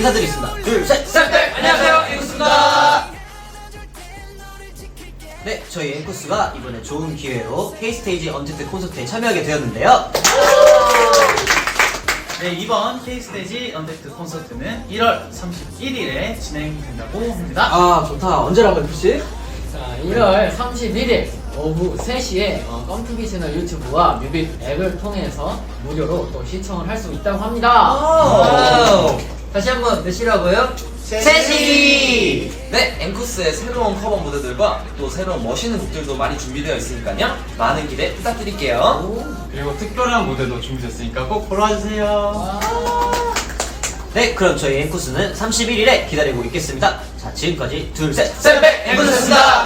인사드리겠습니다. 둘, 셋, 시작들! 네, 안녕하세요, 앵커스입니다. 네, 저희 앵커스가 이번에 좋은 기회로 K스테이지 언제트 콘서트에 참여하게 되었는데요. 네, 이번 K스테이지 언택트 콘서트는 1월 31일에 진행된다고 합니다. 아, 좋다. 언제라고, FC? 자, 1월 31일 오후 3시에 어, 껌투비 채널 유튜브와 뮤비 앱을 통해서 무료로 또 시청을 할 수 있다고 합니다. 와우. 다시 한번 몇시라고요? 셋이! 네, 앵쿠스의 새로운 커버 무대들과 또 새로운 멋있는 곡들도 많이 준비되어 있으니까요. 많은 기대 부탁드릴게요. 그리고 특별한 무대도 준비됐으니까 꼭 보러 와주세요. 네, 그럼 저희 앵쿠스는 31일에 기다리고 있겠습니다. 자, 지금까지 둘, 셋, 셋! 셋백 앵쿠스였습니다.